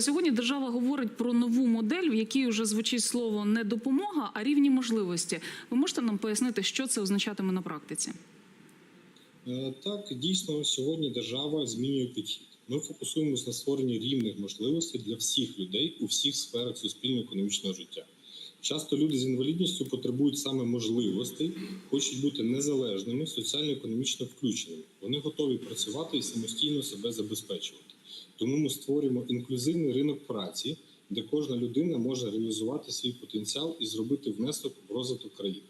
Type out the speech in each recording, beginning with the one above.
Сьогодні держава говорить про нову модель, в якій вже звучить слово не допомога, а рівні можливості. Ви можете нам пояснити, що це означатиме на практиці? Е, Так, дійсно, сьогодні держава змінює підхід. Ми фокусуємось на створенні рівних можливостей для всіх людей у всіх сферах суспільно-економічного життя. Часто люди з інвалідністю потребують саме можливостей, хочуть бути незалежними, соціально-економічно включеними. Вони готові працювати і самостійно себе забезпечувати. Тому ми створюємо інклюзивний ринок праці, де кожна людина може реалізувати свій потенціал і зробити внесок в розвиток країни.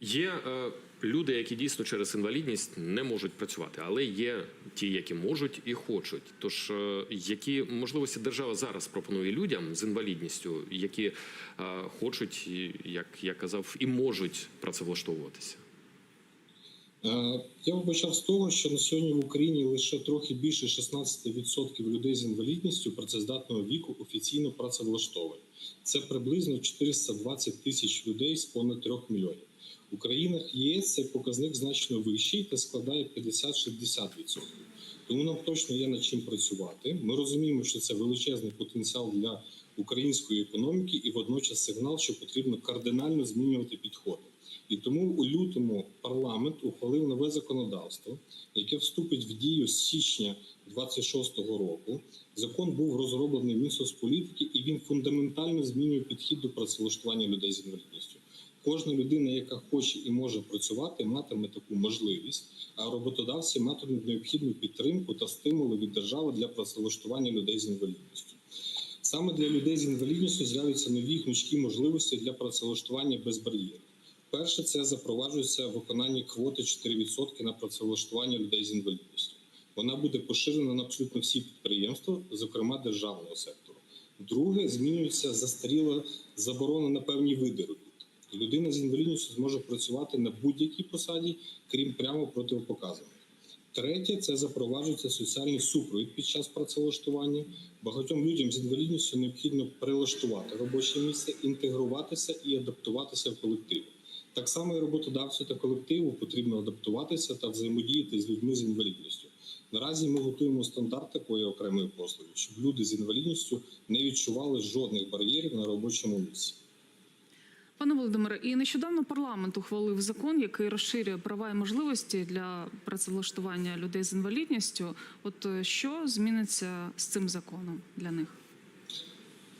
Є е, люди, які дійсно через інвалідність не можуть працювати, але є ті, які можуть і хочуть. Тож е, які можливості держава зараз пропонує людям з інвалідністю, які е, хочуть, як я казав, і можуть працевлаштовуватися. Е, Я би почав з того, що на сьогодні в Україні лише трохи більше 16% людей з інвалідністю працездатного віку офіційно працевлаштовані. Це приблизно 420 тисяч людей з понад 3 мільйонів. У країнах ЄС цей показник значно вищий та складає 50-60%. Тому нам точно є над чим працювати. Ми розуміємо, що це величезний потенціал для української економіки і водночас сигнал, що потрібно кардинально змінювати підходи. І тому у лютому парламент ухвалив нове законодавство, яке вступить в дію з січня 26-го року. Закон був розроблений Мінсоцполітики, і він фундаментально змінює підхід до працевлаштування людей з інвалідністю. Кожна людина, яка хоче і може працювати, матиме таку можливість, а роботодавці матимуть необхідну підтримку та стимули від держави для працевлаштування людей з інвалідністю. Саме для людей з інвалідністю з'являться нові гнучкі можливості для працевлаштування без бар'єрів. Перше, це запроваджується виконання квоти 4% на працевлаштування людей з інвалідністю. Вона буде поширена на абсолютно всі підприємства, зокрема державного сектору. Друге, змінюється застаріла заборона на певні види робіт. Людина з інвалідністю зможе працювати на будь-якій посаді, крім прямо протипоказаних. Третє це запроваджується соціальний супровід під час працевлаштування. Багатьом людям з інвалідністю необхідно прилаштувати робоче місце, інтегруватися і адаптуватися в колективі. Так само і роботодавцю та колективу потрібно адаптуватися та взаємодіяти з людьми з інвалідністю. Наразі ми готуємо стандарт такої окремої послуги, щоб люди з інвалідністю не відчували жодних бар'єрів на робочому місці. Пане Володимире, і нещодавно парламент ухвалив закон, який розширює права і можливості для працевлаштування людей з інвалідністю. От е, що зміниться з цим законом для них?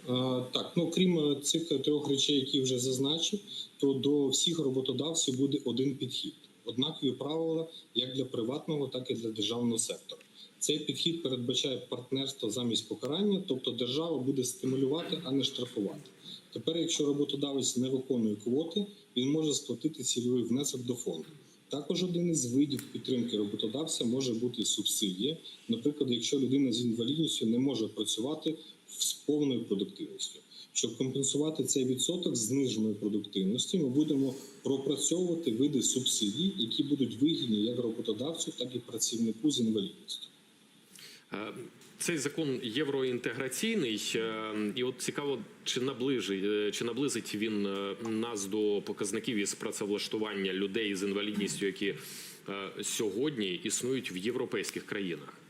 Е, Так, ну крім е, цих трьох речей, які вже зазначив, то до всіх роботодавців буде один підхід. Однакові правила як для приватного, так і для державного сектору. Цей підхід передбачає партнерство замість покарання, тобто держава буде стимулювати, а не штрафувати. Тепер, якщо роботодавець не виконує квоти, він може сплатити цільовий внесок до фонду. Також один із видів підтримки роботодавця може бути субсидія. Наприклад, якщо людина з інвалідністю не може працювати з повною продуктивністю. Щоб компенсувати цей відсоток зниженої продуктивності, ми будемо пропрацьовувати види субсидій, які будуть вигідні як роботодавцю, так і працівнику з інвалідністю. Е, Цей закон євроінтеграційний, е, і от цікаво, чи наближить, е, чи наблизить він нас до показників із працевлаштування людей з інвалідністю, які сьогодні існують в європейських країнах.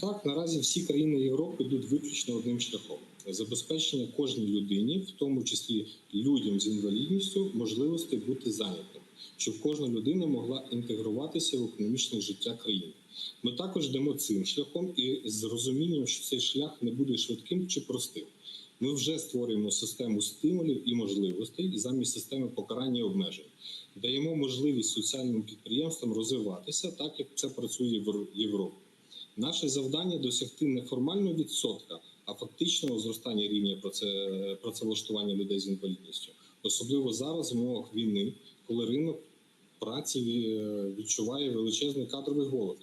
Так, наразі всі країни Європи йдуть виключно одним шляхом: забезпечення кожній людині, в тому числі людям з інвалідністю, можливості бути зайнятим, щоб кожна людина могла інтегруватися в економічне життя країни. Ми також йдемо цим шляхом і з розумінням, що цей шлях не буде швидким чи простим. Ми вже створюємо систему стимулів і можливостей замість системи покарання і обмежень. Даємо можливість соціальним підприємствам розвиватися так, як це працює в Європі. Наше завдання досягти не формального відсотка, а фактичного зростання рівня працевлаштування людей з інвалідністю, особливо зараз в умовах війни, коли ринок праці е, відчуває величезний кадровий голод.